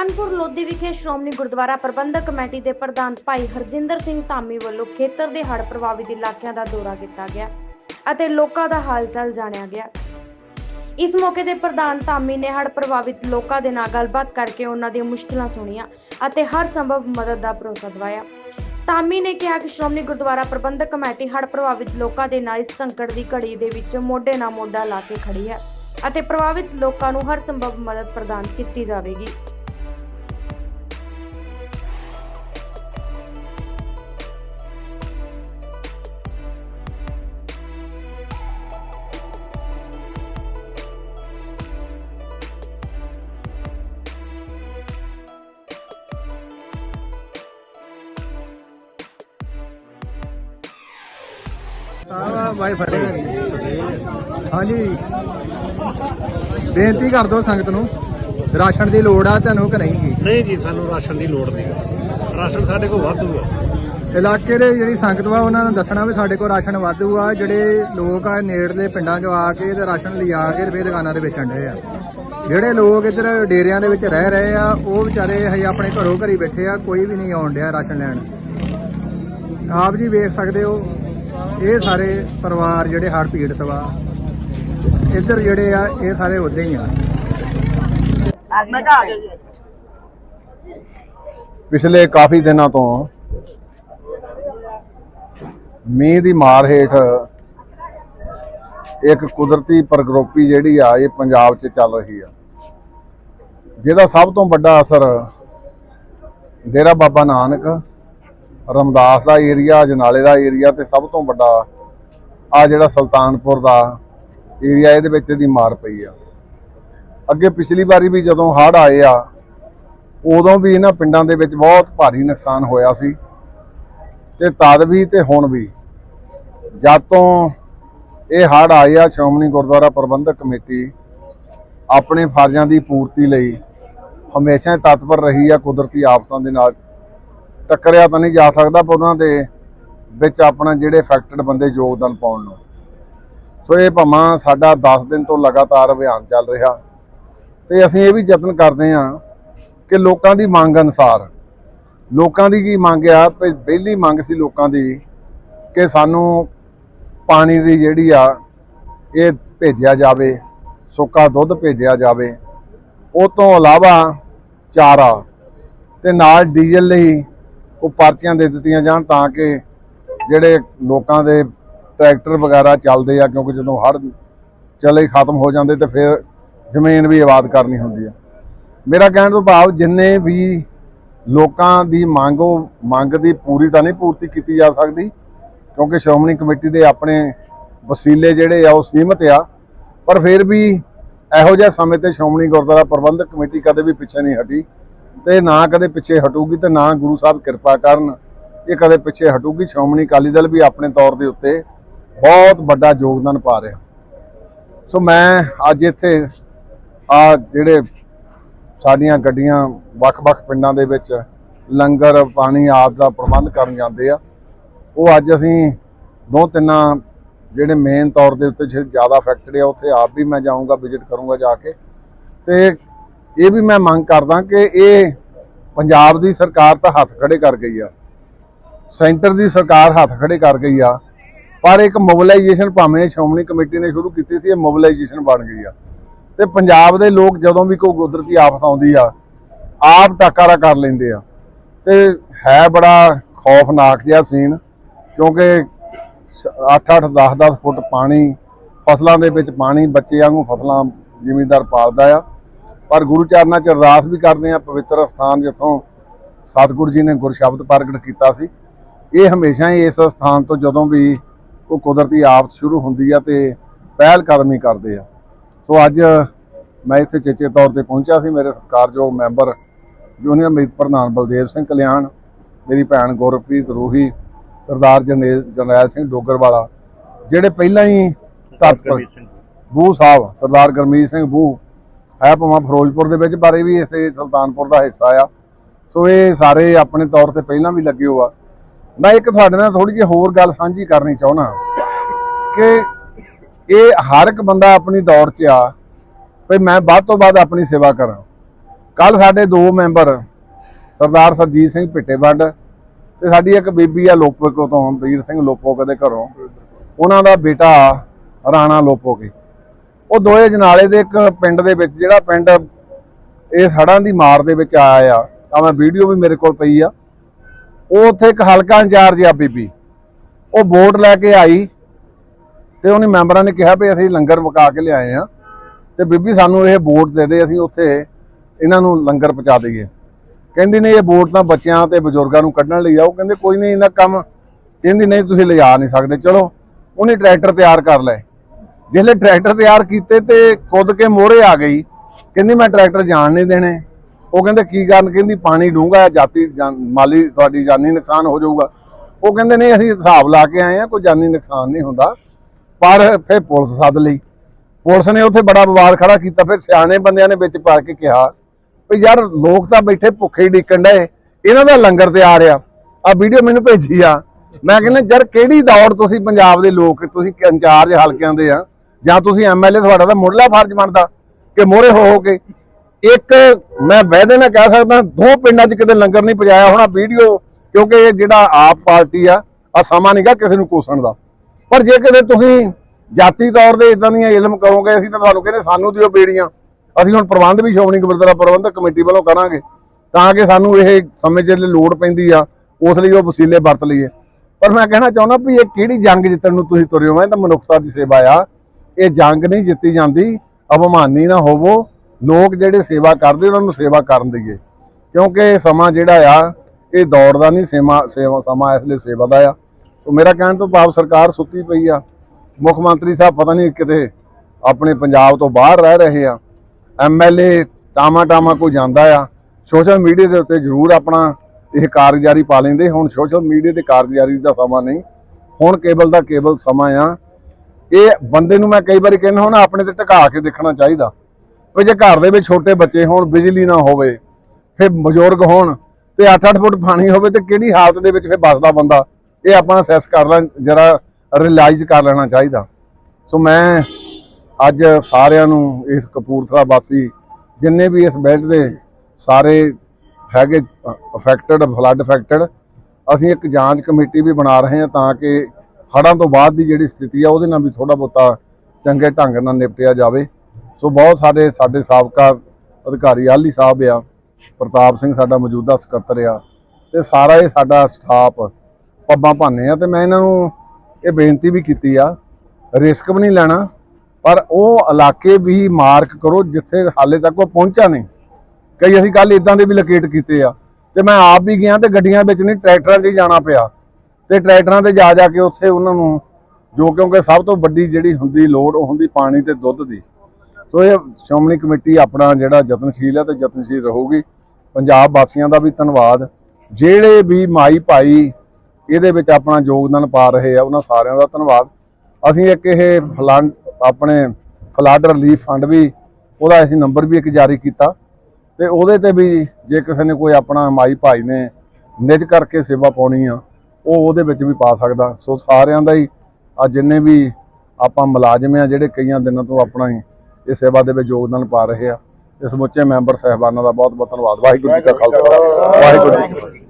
ਸੁਲਤਾਨਪੁਰ ਲੋਧੀ ਵਿਖੇ ਸ਼੍ਰੋਮਣੀ ਗੁਰਦੁਆਰਾ ਪ੍ਰਬੰਧਕ ਕਮੇਟੀ ਦੇ ਪ੍ਰਧਾਨ ਭਾਈ ਹਰਜਿੰਦਰ ਸਿੰਘ ਧਾਮੀ ਵੱਲੋਂ ਖੇਤਰ ਦੇ ਹੜ੍ਹ ਪ੍ਰਭਾਵਿਤ ਇਲਾਕਿਆਂ ਦਾ ਦੌਰਾ ਕੀਤਾ ਗਿਆ ਅਤੇ ਲੋਕਾਂ ਦਾ ਹਾਲ ਜਾਣਿਆ ਗਿਆ। ਇਸ ਮੌਕੇ ਤੇ ਪ੍ਰਧਾਨ ਧਾਮੀ ਨੇ ਹੜ੍ਹ ਪ੍ਰਭਾਵਿਤ ਲੋਕਾਂ ਦੇ ਨਾਲ ਗੱਲਬਾਤ ਕਰਕੇ ਉਹਨਾਂ ਦੀਆਂ ਮੁਸ਼ਕਲਾਂ ਸੁਣੀਆਂ ਅਤੇ ਹਰ ਸੰਭਵ ਮਦਦ ਦਾ ਭਰੋਸਾ ਦਿਵਾਇਆ। ਧਾਮੀ ਨੇ ਕਿਹਾ ਕਿ ਸ਼੍ਰੋਮਣੀ ਗੁਰਦੁਆਰਾ ਪ੍ਰਬੰਧਕ ਕਮੇਟੀ ਹੜ੍ਹ ਪ੍ਰਭਾਵਿਤ ਲੋਕਾਂ ਦੇ ਨਾਲ ਇਸ ਸੰਕਟ ਦੀ ਘੜੀ ਦੇ ਵਿੱਚ ਮੋਢੇ ਨਾਲ ਮੋਢਾ ਲਾ ਕੇ ਖੜੀ ਹੈ ਅਤੇ ਪ੍ਰਭਾਵਿਤ ਲੋਕਾਂ ਨੂੰ ਹਰ ਸੰਭਵ ਮਦਦ ਪ੍ਰਦਾਨ ਕੀਤੀ ਜਾਵੇਗੀ। ਆ ਵਾਈ ਫੜੇ ਹਾਂਜੀ। ਬੇਨਤੀ ਕਰ ਦਿਓ ਸੰਗਤ ਨੂੰ। ਰਾਸ਼ਨ ਦੀ ਲੋੜ ਆ ਤੁਹਾਨੂੰ ਕਿ ਨਹੀਂ ਗੀ ਨਹੀਂ ਜੀ ਸਾਨੂੰ ਰਾਸ਼ਨ ਦੀ ਲੋੜ ਨਹੀਂ। ਰਾਸ਼ਨ ਸਾਡੇ ਕੋਲ ਵਾਧੂ ਆ। ਇਲਾਕੇ ਦੇ ਜਿਹੜੀ ਸੰਗਤ ਵਾ ਉਹਨਾਂ ਨੂੰ ਦੱਸਣਾ ਵੀ ਸਾਡੇ ਕੋਲ ਰਾਸ਼ਨ ਵਾਧੂ ਆ। ਜਿਹੜੇ ਲੋਕ ਆ ਨੇੜਲੇ ਪਿੰਡਾਂ 'ਚੋਂ ਆ ਕੇ ਤੇ ਰਾਸ਼ਨ ਲਿਆ ਕੇ ਫਿਰ ਦੁਕਾਨਾਂ ਦੇ ਵੇਚਣ ਡਏ ਆ। ਜਿਹੜੇ ਲੋਕ ਇੱਧਰ ਡੇਰਿਆਂ ਦੇ ਵਿੱਚ ਰਹਿ ਰਹੇ ਆ ਉਹ ਵਿਚਾਰੇ ਹਜੇ ਆਪਣੇ ਘਰੋਂ ਘਰੀ ਬੈਠੇ ਆ ਕੋਈ ਵੀ ਨਹੀਂ ਆਉਣ ਡਿਆ ਰਾਸ਼ਨ ਲੈਣ। ਆਪ ਜੀ ਵੇਖ ਸਕਦੇ ਹੋ ਇਹ ਸਾਰੇ ਪਰਿਵਾਰ ਜਿਹੜੇ ਹੜ੍ਹ ਪੀੜਤ ਵਾ, ਇੱਧਰ ਜਿਹੜੇ ਆ, ਇਹ ਸਾਰੇ ਉਦਾਂ ਹੀ ਆ। ਪਿਛਲੇ ਕਾਫੀ ਦਿਨਾਂ ਤੋਂ ਮੀਂਹ ਦੀ ਮਾਰ ਹੇਠ ਇੱਕ ਕੁਦਰਤੀ ਪ੍ਰਗਰੋਪੀ ਜਿਹੜੀ ਆ, ਇਹ ਪੰਜਾਬ 'ਚ ਚੱਲ ਰਹੀ ਆ। ਜਿਹਦਾ ਸਭ ਤੋਂ ਵੱਡਾ ਅਸਰ ਡੇਰਾ ਬਾਬਾ ਨਾਨਕ ਰਮਦਾਸ ਦਾ ਏਰੀਆ, ਜਨਾਲੇ ਦਾ ਏਰੀਆ ਤੇ ਸਭ ਤੋਂ ਵੱਡਾ ਆ ਜਿਹੜਾ ਸੁਲਤਾਨਪੁਰ ਦਾ ਏਰੀਆ, ਇਹਦੇ ਵਿੱਚ ਇਹਦੀ ਮਾਰ ਪਈ ਆ। ਅੱਗੇ ਪਿਛਲੀ ਵਾਰੀ ਵੀ ਜਦੋਂ ਹੜ੍ਹ ਆਏ ਆ, ਉਦੋਂ ਵੀ ਇਹਨਾਂ ਪਿੰਡਾਂ ਦੇ ਵਿੱਚ ਬਹੁਤ ਭਾਰੀ ਨੁਕਸਾਨ ਹੋਇਆ ਸੀ। ਤੇ ਤਦ ਵੀ ਤੇ ਹੁਣ ਵੀ। ਜਦ ਤੋਂ ਇਹ ਹੜ੍ਹ ਆਏ ਆ, ਸ਼੍ਰੋਮਣੀ ਗੁਰਦੁਆਰਾ ਪ੍ਰਬੰਧਕ ਕਮੇਟੀ ਆਪਣੇ ਫਰਜ਼ਾਂ ਦੀ ਪੂਰਤੀ ਲਈ ਹਮੇਸ਼ਾ ਹੀ ਤਤਪਰ ਰਹੀ ਆ ਕੁਦਰਤੀ ਆਫਤਾਂ ਦੇ ਨਾਲ। ਟੱਕਰਿਆ ਤਾਂ ਨਹੀਂ ਜਾ ਸਕਦਾ ਪਰ ਉਹਨਾਂ ਦੇ ਵਿੱਚ ਆਪਣਾ ਜਿਹੜੇ ਅਫੈਕਟਡ ਬੰਦੇ ਯੋਗਦਾਨ ਪਾਉਣ ਨੂੰ। ਸੋ ਇਹ ਭਾਵਾਂ ਸਾਡਾ 10 ਦਿਨ ਤੋਂ ਲਗਾਤਾਰ ਅਭਿਆਨ ਚੱਲ ਰਿਹਾ। ਤੇ ਅਸੀਂ ਇਹ ਵੀ ਯਤਨ ਕਰਦੇ ਹਾਂ ਕਿ ਲੋਕਾਂ ਦੀ ਮੰਗ ਅਨੁਸਾਰ, ਲੋਕਾਂ ਦੀ ਕੀ ਮੰਗ ਆ, ਵੀ ਪਹਿਲੀ ਮੰਗ ਸੀ ਲੋਕਾਂ ਦੀ ਕਿ ਸਾਨੂੰ ਪਾਣੀ ਦੀ ਜਿਹੜੀ ਆ, ਇਹ ਭੇਜਿਆ ਜਾਵੇ, ਸੁੱਕਾ ਦੁੱਧ ਭੇਜਿਆ ਜਾਵੇ। ਉਹ ਤੋਂ ਇਲਾਵਾ ਚਾਰਾ ਤੇ ਨਾਲ ਡੀਜ਼ਲ ਲਈ ਉਹ ਪਰਚੀਆਂ ਦੇ ਦਿੱਤੀਆਂ ਜਾਣ ਤਾਂ ਕਿ ਜਿਹੜੇ ਲੋਕਾਂ ਦੇ ਟਰੈਕਟਰ ਵਗੈਰਾ ਚੱਲਦੇ ਆ, ਕਿਉਂਕਿ ਜਦੋਂ ਹੜ੍ਹ ਚਲੇ ਖਤਮ ਹੋ ਜਾਂਦੇ ਤੇ ਫਿਰ ਜ਼ਮੀਨ ਵੀ ਆਬਾਦ ਕਰਨੀ ਹੁੰਦੀ ਆ। ਮੇਰਾ ਕਹਿਣ ਤੋਂ ਭਾਵ ਜਿੰਨੇ ਵੀ ਲੋਕਾਂ ਦੀ ਮੰਗ, ਉਹ ਮੰਗ ਦੀ ਪੂਰੀ ਤਾਂ ਨਹੀਂ ਪੂਰਤੀ ਕੀਤੀ ਜਾ ਸਕਦੀ, ਕਿਉਂਕਿ ਸ਼੍ਰੋਮਣੀ ਕਮੇਟੀ ਦੇ ਆਪਣੇ ਵਸੀਲੇ ਜਿਹੜੇ ਆ, ਉਹ ਸੀਮਤ ਆ। ਪਰ ਫਿਰ ਵੀ ਇਹੋ ਜਿਹੇ ਸਮੇਂ ਤੇ ਸ਼੍ਰੋਮਣੀ ਗੁਰਦੁਆਰਾ ਪ੍ਰਬੰਧਕ ਕਮੇਟੀ ਕਦੇ ਵੀ ਪਿੱਛੇ ਨਹੀਂ ਹਟੀ। ਤੇ ਨਾ ਕਦੇ ਪਿੱਛੇ ਹਟੂਗੀ ਤੇ ਨਾ ਗੁਰੂ ਸਾਹਿਬ ਕਿਰਪਾ ਕਰਨ। ਇਹ ਕਦੇ ਪਿੱਛੇ ਹਟੂਗੀ। ਸ਼੍ਰੋਮਣੀ ਅਕਾਲੀ ਦਲ ਵੀ ਆਪਣੇ ਤੌਰ ਦੇ ਉੱਤੇ ਬਹੁਤ ਵੱਡਾ ਯੋਗਦਾਨ ਪਾ ਰਿਹਾ। ਸੋ ਮੈਂ ਅੱਜ ਇੱਥੇ ਆ ਜਿਹੜੇ ਸਾਡੀਆਂ ਗੱਡੀਆਂ ਵੱਖ-ਵੱਖ ਪਿੰਡਾਂ ਦੇ ਵਿੱਚ ਲੰਗਰ, ਪਾਣੀ ਆਦਿ ਦਾ ਪ੍ਰਬੰਧ ਕਰਨ ਜਾਂਦੇ ਆ। ਉਹ ਅੱਜ ਅਸੀਂ ਦੋ ਤਿੰਨਾਂ ਜਿਹੜੇ ਮੇਨ ਤੌਰ ਦੇ ਉੱਤੇ ਜਿਹੜੇ ਜ਼ਿਆਦਾ ਫੈਕਟਰੀ ਆ, ਉੱਥੇ ਆਪ ਵੀ ਮੈਂ ਜਾਊਂਗਾ ਵਿਜ਼ਿਟ ਕਰੂੰਗਾ ਜਾ ਕੇ। ਤੇ ਇਹ ਵੀ ਮੈਂ ਮੰਗ ਕਰਦਾ ਕਿ ਇਹ ਪੰਜਾਬ ਦੀ ਸਰਕਾਰ ਤਾਂ ਹੱਥ ਖੜੇ ਕਰ ਗਈ ਆ। ਸੈਂਟਰ ਦੀ ਸਰਕਾਰ ਹੱਥ ਖੜੇ ਕਰ ਗਈ ਆ। ਪਰ ਇੱਕ ਮੋਬਿਲਾਈਜੇਸ਼ਨ ਭਾਵੇਂ ਸ਼੍ਰੋਮਣੀ ਕਮੇਟੀ ਨੇ ਸ਼ੁਰੂ ਕੀਤੀ ਸੀ, ਇਹ ਮੋਬਿਲਾਈਜੇਸ਼ਨ ਬਣ ਗਈ ਆ। ਤੇ ਪੰਜਾਬ ਦੇ ਲੋਕ ਜਦੋਂ ਵੀ ਕੋਈ ਕੁਦਰਤੀ ਆਫਤ ਆਉਂਦੀ ਆ, ਆਪ ਟਾਕਾਰਾ ਕਰ ਲੈਂਦੇ ਆ। ਤੇ ਹੈ ਬੜਾ ਖੌਫਨਾਕ ਜਿਹਾ ਸੀਨ ਕਿਉਂਕਿ 8-8 10-10 ਫੁੱਟ ਪਾਣੀ, ਫਸਲਾਂ ਦੇ ਵਿੱਚ ਪਾਣੀ ਬੱਚੇ ਵਾਂਗੂ ਫਸਲਾਂ ਜ਼ਿਮੀਂਦਾਰ ਪਾਲਦਾ ਆ। ਪਰ ਗੁਰੂ ਚਰਨਾਂ 'ਚ ਅਰਦਾਸ ਵੀ ਕਰਦੇ ਆ ਪਵਿੱਤਰ ਸਥਾਨ ਜਿੱਥੋਂ ਸਤਿਗੁਰੂ ਜੀ ਨੇ ਗੁਰ ਸ਼ਬਦ ਪ੍ਰਗਟ ਕੀਤਾ ਸੀ। ਇਹ ਹਮੇਸ਼ਾ ਹੀ ਇਸ ਸਥਾਨ ਤੋਂ ਜਦੋਂ ਵੀ ਕੋਈ ਕੁਦਰਤੀ ਆਫਤ ਸ਼ੁਰੂ ਹੁੰਦੀ ਆ ਤੇ ਪਹਿਲ ਕਦਮੀ ਕਰਦੇ ਆ। ਸੋ ਅੱਜ ਮੈਂ ਇੱਥੇ ਚੇਚੇ ਤੌਰ ਤੇ ਪਹੁੰਚਿਆ ਸੀ ਮੇਰੇ ਸਤਿਕਾਰਯੋਗ ਮੈਂਬਰ ਜੂਨੀਅਰ ਮੀਤ ਪ੍ਰਧਾਨ ਬਲਦੇਵ ਸਿੰਘ ਕਲਿਆਣ ਮੇਰੀ ਭੈਣ ਗੁਰਪ੍ਰੀਤ ਰੂਹੀ ਸਰਦਾਰ ਜਰਨੈਲ ਸਿੰਘ ਡੋਗਰਵਾਲਾ ਜਿਹੜੇ ਪਹਿਲਾਂ ਹੀ ਤਤਪਰ ਬੂ ਸਾਹਿਬ ਸਰਦਾਰ ਗਰਮੀਤ ਸਿੰਘ ਬੂ ਹੈ ਭਾਵੇਂ ਫਿਰੋਜ਼ਪੁਰ ਦੇ ਵਿੱਚ, ਪਰ ਇਹ ਵੀ ਇਸੇ ਸੁਲਤਾਨਪੁਰ ਦਾ ਹਿੱਸਾ ਆ। ਸੋ ਇਹ ਸਾਰੇ ਆਪਣੇ ਤੌਰ ਤੇ ਪਹਿਲਾਂ ਵੀ ਲੱਗੇ ਹੋ ਆ। ਮੈਂ ਇੱਕ ਤੁਹਾਡੇ ਨਾਲ ਥੋੜੀ ਜਿਹੀ ਹੋਰ ਗੱਲ ਸਾਂਝੀ ਕਰਨੀ ਚਾਹੁੰਦਾ ਕਿ ਇਹ ਹਰ ਇੱਕ ਬੰਦਾ ਆਪਣੀ ਦੌੜ 'ਚ ਆ, ਵੀ ਮੈਂ ਵੱਧ ਤੋਂ ਵੱਧ ਆਪਣੀ ਸੇਵਾ ਕਰਾਂ। ਕੱਲ ਸਾਡੇ ਦੋ ਮੈਂਬਰ, ਸਰਦਾਰ ਸਰਜੀਤ ਸਿੰਘ ਭਿੱਟੇਵੰਡ ਤੇ ਸਾਡੀ ਇੱਕ ਬੀਬੀ ਆ ਲੋਪੋਕੋ ਤੋਂ ਵੀਰ ਸਿੰਘ ਲੋਪੋਕੇ ਦੇ ਘਰੋਂ। ਉਹਨਾਂ ਦਾ ਬੇਟਾ ਰਾਣਾ ਲੋਪੋਕੇ ਉਹ ਦੋਏ ਜਨਾਲੇ ਦੇ ਇੱਕ ਪਿੰਡ ਦੇ ਵਿੱਚ, ਜਿਹੜਾ ਪਿੰਡ ਇਸ ਹੜ੍ਹਾਂ ਦੀ ਮਾਰ ਦੇ ਵਿੱਚ ਆਇਆ ਆ ਆ ਮੈਂ ਵੀਡੀਓ ਵੀ ਮੇਰੇ ਕੋਲ ਪਈ ਆ। ਉਹ ਉੱਥੇ ਇੱਕ ਹਲਕਾ ਇੰਚਾਰਜ ਆ ਬੀਬੀ। ਉਹ ਵੋਟ ਲੈ ਕੇ ਆਈ ਤੇ ਉਹਨੇ ਮੈਂਬਰਾਂ ਨੇ ਕਿਹਾ ਵੀ ਅਸੀਂ ਲੰਗਰ ਪਕਾ ਕੇ ਲਿਆਏ ਆ ਤੇ ਬੀਬੀ ਸਾਨੂੰ ਇਹ ਵੋਟ ਦੇ ਦੇ, ਅਸੀਂ ਉੱਥੇ ਇਹਨਾਂ ਨੂੰ ਲੰਗਰ ਪਹੁੰਚਾ ਦਈਏ। ਕਹਿੰਦੀ ਨਹੀਂ, ਇਹ ਵੋਟ ਤਾਂ ਬੱਚਿਆਂ ਤੇ ਬਜ਼ੁਰਗਾਂ ਨੂੰ ਕੱਢਣ ਲਈ ਆ। ਉਹ ਕਹਿੰਦੇ ਕੋਈ ਨਹੀਂ ਇਹਨਾਂ ਕੰਮ, ਕਹਿੰਦੀ ਨਹੀਂ, ਤੁਸੀਂ ਲਿਜਾ ਨਹੀਂ ਸਕਦੇ। ਚਲੋ, ਉਹਨੇ ਟਰੈਕਟਰ ਤਿਆਰ ਕਰ ਲਏ। ਜਿਹੜੇ ਟਰੈਕਟਰ ਤਿਆਰ ਕੀਤੇ ਤੇ ਕੁੱਦ ਕੇ ਮੋਹਰੇ ਆ ਗਈ, ਕਹਿੰਦੀ ਮੈਂ ਟਰੈਕਟਰ ਜਾਣ ਨਹੀਂ ਦੇਣੇ। ਉਹ ਕਹਿੰਦੇ, ਕੀ ਕਾਰਨ? ਕਹਿੰਦੀ, ਪਾਣੀ ਡੂੰਘਾ ਜਾਤੀ ਮਾਲੀ ਤੁਹਾਡੀ ਜਾਨੀ ਨੁਕਸਾਨ ਹੋ ਜਾਊਗਾ। ਉਹ ਕਹਿੰਦੇ, ਨਹੀਂ, ਅਸੀਂ ਹਿਸਾਬ ਲਾ ਕੇ ਆਏ ਆ ਕੋਈ ਜਾਨੀ ਨੁਕਸਾਨ ਨਹੀਂ ਹੁੰਦਾ। ਪਰ ਫਿਰ ਪੁਲਿਸ ਸੱਦ ਲਈ। ਪੁਲਿਸ ਨੇ ਉੱਥੇ ਬੜਾ ਵਿਵਾਦ ਖੜਾ ਕੀਤਾ। ਫਿਰ ਸਿਆਣੇ ਬੰਦਿਆਂ ਨੇ ਵਿੱਚ ਪਾ ਕੇ ਕਿਹਾ ਵੀ, ਯਾਰ, ਲੋਕ ਤਾਂ ਬੈਠੇ ਭੁੱਖੇ ਹੀ ਡਿੱਕਣ ਡਏ। ਇਹਨਾਂ ਦਾ ਲੰਗਰ ਤਿਆਰ ਆ। ਆ ਵੀਡੀਓ ਮੈਨੂੰ ਭੇਜੀ ਆ। ਮੈਂ ਕਹਿੰਦਾ, ਯਾਰ, ਕਿਹੜੀ ਦੌੜ ਤੁਸੀਂ ਪੰਜਾਬ ਦੇ ਲੋਕ, ਤੁਸੀਂ ਇੰਚਾਰਜ ਹਲਕਿਆਂ ਦੇ ਆ? ਜਾਂ ਤੁਸੀਂ ਐਮਐਲਏ ਤੁਹਾਡਾ ਤਾਂ ਮੁੱਢਲਾ ਫਰਜ਼ ਬਣਦਾ ਕਿ ਮੋਹਰੇ ਹੋ ਹੋ ਕੇ। ਇੱਕ ਮੈਂ ਵਾਅਦੇ ਨਾਲ ਕਹਿ ਸਕਦਾ, ਦੋ ਪਿੰਡਾਂ 'ਚ ਕਿਤੇ ਲੰਗਰ ਨਹੀਂ ਪਜਾਇਆ ਹੋਣਾ ਵੀਡੀਓ, ਕਿਉਂਕਿ ਇਹ ਜਿਹੜਾ ਆਪ ਪਾਰਟੀ ਆ ਆ ਸਮਾਂ ਨਹੀਂਗਾ ਕਿਸੇ ਨੂੰ ਕੋਸਣ ਦਾ। ਪਰ ਜੇ ਕਿਤੇ ਤੁਸੀਂ ਜਾਤੀ ਤੌਰ ਤੇ ਇਦਾਂ ਦੀਆਂ ਇਲਮ ਕਰੋਗੇ, ਅਸੀਂ ਤਾਂ ਤੁਹਾਨੂੰ ਕਹਿੰਦੇ ਸਾਨੂੰ ਦਿਓ ਬੇੜੀਆਂ। ਅਸੀਂ ਹੁਣ ਪ੍ਰਬੰਧ ਵੀ ਸ਼੍ਰੋਮਣੀ ਗੁਰਦੁਆਰਾ ਪ੍ਰਬੰਧਕ ਕਮੇਟੀ ਵੱਲੋਂ ਕਰਾਂਗੇ, ਤਾਂ ਕਿ ਸਾਨੂੰ ਇਹ ਸਮੇਂ ਜਿਹੜੇ ਲੋੜ ਪੈਂਦੀ ਆ, ਉਸ ਲਈ ਉਹ ਵਸੀਲੇ ਵਰਤ ਲਈਏ। ਪਰ ਮੈਂ ਕਹਿਣਾ ਚਾਹੁੰਦਾ ਵੀ ਇਹ ਕਿਹੜੀ ਜੰਗ ਜਿੱਤਣ ਨੂੰ ਤੁਸੀਂ ਤੁਰੇ ਹੋ ਇਹ ਤਾਂ ਮਨੁੱਖਤਾ ਦੀ ਸੇਵਾ ਆ। ਇਹ ਜੰਗ ਨਹੀਂ ਜਿੱਤੀ ਜਾਂਦੀ ਅਭਮਾਨੀ ਨਾ ਹੋਵੋ। ਲੋਕ ਜਿਹੜੇ ਸੇਵਾ ਕਰਦੇ, ਉਹਨਾਂ ਨੂੰ ਸੇਵਾ ਕਰਨ ਦਈਏ। ਕਿਉਂਕਿ ਸਮਾਂ ਜਿਹੜਾ ਆ, ਇਹ ਦੌੜ ਦਾ ਨਹੀਂ, ਸੇਵਾ ਸੇਵਾ, ਸਮਾਂ ਇਸ ਲਈ ਸੇਵਾ ਦਾ ਆ। तो ਮੇਰਾ ਕਹਿਣ ਤੋਂ ਭਾਵ ਸਰਕਾਰ ਸੁੱਤੀ ਪਈ ਆ। ਮੁੱਖ ਮੰਤਰੀ ਸਾਹਿਬ ਪਤਾ ਨਹੀਂ ਕਿਤੇ ਆਪਣੇ ਪੰਜਾਬ ਤੋਂ ਬਾਹਰ ਰਹਿ ਰਹੇ ਆ। ਐਮਐਲਏ ਟਾਮਾ ਟਾਮਾ ਕੋਈ ਜਾਂਦਾ ਆ। ਸੋਸ਼ਲ ਮੀਡੀਆ ਦੇ ਉੱਤੇ ਜ਼ਰੂਰ ਆਪਣਾ ਇਹ ਕਾਰਗੁਜ਼ਾਰੀ ਪਾ ਲੈਂਦੇ। ਹੁਣ ਸੋਸ਼ਲ ਮੀਡੀਆ ਤੇ ਕਾਰਗੁਜ਼ਾਰੀ ਦਾ ਸਮਾਂ ਨਹੀਂ। ਹੁਣ ਕੇਬਲ ਦਾ ਕੇਬਲ ਸਮਾਂ ਆ। ਇਹ ਬੰਦੇ ਨੂੰ ਮੈਂ ਕਈ ਵਾਰੀ ਕਹਿੰਦਾ ਹੁਣ ਆਪਣੇ ਤੇ ਟਿਕਾ ਕੇ ਦੇਖਣਾ ਚਾਹੀਦਾ। ਵੀ ਜੇ ਘਰ ਦੇ ਵਿੱਚ ਛੋਟੇ ਬੱਚੇ ਹੋਣ, ਬਿਜਲੀ ਨਾ ਹੋਵੇ, ਫਿਰ ਬਜ਼ੁਰਗ ਹੋਣ ਤੇ 8-8 ਫੁੱਟ ਪਾਣੀ ਹੋਵੇ ਤੇ ਕਿਹੜੀ ਹਾਲਤ ਦੇ ਵਿੱਚ ਫਿਰ ਬਸਦਾ ਬੰਦਾ? ਇਹ ਆਪਾਂ ਅਸੈਸ ਕਰ ਲੈ, ਜਰਾ ਰਿਅਲਾਈਜ਼ ਕਰ ਲੈਣਾ ਚਾਹੀਦਾ। ਸੋ ਮੈਂ ਅੱਜ ਸਾਰਿਆਂ ਨੂੰ, ਇਸ ਕਪੂਰਥਲਾ ਵਾਸੀ, ਜਿੰਨੇ ਵੀ ਇਸ ਬੈਲਟ ਦੇ ਸਾਰੇ ਹੈਗੇ ਅਫੈਕਟਡ ਫਲੱਡ ਅਫੈਕਟਡ ਅਸੀਂ ਇੱਕ ਜਾਂਚ ਕਮੇਟੀ ਵੀ ਬਣਾ ਰਹੇ ਹਾਂ ਤਾਂ ਕਿ ਹੜ੍ਹਾਂ ਤੋਂ ਬਾਅਦ ਦੀ ਜਿਹੜੀ ਸਥਿਤੀ ਆ, ਉਹਦੇ ਨਾਲ ਵੀ ਥੋੜਾ ਬਹੁਤਾ ਚੰਗੇ ਢੰਗ ਨਾਲ ਨਿਪਟਿਆ ਜਾਵੇ। ਸੋ ਬਹੁਤ ਸਾਰੇ ਸਾਡੇ ਸਾਬਕਾ ਅਧਿਕਾਰੀ, ਆਲੀ ਸਾਹਿਬ ਆ, ਪ੍ਰਤਾਪ ਸਿੰਘ ਸਾਡਾ ਮੌਜੂਦਾ ਸਕੱਤਰ ਆ, ਤੇ ਸਾਰਾ ਇਹ ਸਾਡਾ ਸਟਾਫ ਪੱਬਾਂ ਭਾਨੇ ਆ, ਤੇ ਮੈਂ ਇਹਨਾਂ ਨੂੰ ਇਹ ਬੇਨਤੀ ਵੀ ਕੀਤੀ ਆ, ਰਿਸਕ ਵੀ ਨਹੀਂ ਲੈਣਾ, ਪਰ ਉਹ ਇਲਾਕੇ ਵੀ ਮਾਰਕ ਕਰੋ ਜਿੱਥੇ ਹਾਲੇ ਤੱਕ ਉਹ ਪਹੁੰਚਾ ਨਹੀਂ। ਕਈ ਅਸੀਂ ਕੱਲ ਇਦਾਂ ਦੇ ਵੀ ਲੋਕੇਟ ਕੀਤੇ ਆ, ਤੇ ਮੈਂ ਆਪ ਵੀ ਗਿਆ ਤੇ ਗੱਡੀਆਂ ਵਿੱਚ ਨਹੀਂ, ਟਰੈਕਟਰਾਂ 'ਚ ਹੀ ਜਾਣਾ ਪਿਆ। ਤੇ ਟਰੈਕਟਰਾਂ ਤੇ ਜਾ ਜਾ ਕੇ ਉੱਥੇ ਉਹਨਾਂ ਨੂੰ ਜੋ ਕਿਉਂਕਿ ਸਭ ਤੋਂ ਵੱਡੀ ਜਿਹੜੀ ਹੁੰਦੀ ਲੋੜ, ਉਹ ਹੁੰਦੀ ਪਾਣੀ ਤੇ ਦੁੱਧ ਦੀ। ਸੋ ਇਹ ਸ਼੍ਰੋਮਣੀ ਕਮੇਟੀ ਆਪਣਾ ਜਿਹੜਾ ਯਤਨਸ਼ੀਲ ਹੈ ਤੇ ਯਤਨਸ਼ੀਲ ਰਹੂਗੀ। ਪੰਜਾਬ ਵਾਸੀਆਂ ਦਾ ਵੀ ਧੰਨਵਾਦ। ਜਿਹੜੇ ਵੀ ਮਾਈ ਭਾਈ ਇਹਦੇ ਵਿੱਚ ਆਪਣਾ ਯੋਗਦਾਨ ਪਾ ਰਹੇ ਆ, ਉਹਨਾਂ ਸਾਰਿਆਂ ਦਾ ਧੰਨਵਾਦ। ਅਸੀਂ ਇੱਕ ਇਹ ਫਲੰਡ, ਆਪਣੇ ਫਲੱਡ ਰਿਲੀਫ ਫੰਡ ਵੀ, ਉਹਦਾ ਅਸੀਂ ਨੰਬਰ ਵੀ ਇੱਕ ਜਾਰੀ ਕੀਤਾ। ਤੇ ਉਹਦੇ ਤੇ ਵੀ ਜੇ ਕਿਸੇ ਨੇ ਕੋਈ ਆਪਣਾ ਮਾਈ ਭਾਈ ਨੇ ਨਿਜ ਕਰਕੇ ਸੇਵਾ ਪਾਉਣੀ ਆ ਉਹ ਉਹਦੇ ਵਿੱਚ ਵੀ ਪਾ ਸਕਦਾ। ਸੋ ਸਾਰਿਆਂ ਦਾ ਹੀ ਆ ਜਿੰਨੇ ਵੀ ਆਪਾਂ ਮੁਲਾਜ਼ਮ ਆ ਜਿਹੜੇ ਕਈਆਂ ਦਿਨਾਂ ਤੋਂ ਆਪਣਾ ਹੀ ਇਸ ਸੇਵਾ ਦੇ ਵਿੱਚ ਯੋਗਦਾਨ ਪਾ ਰਹੇ ਆ ਇਸ ਸਮੁੱਚੇ ਮੈਂਬਰ ਸਹਿਬਾਨਾਂ ਦਾ ਬਹੁਤ ਬਹੁਤ ਧੰਨਵਾਦ। ਵਾਹਿਗੁਰੂ ਜੀ ਕਾ ਖਾਲਸਾ। ਵਾਹਿਗੁਰੂ ਜੀ ਕੀ ਫਤਿਹ।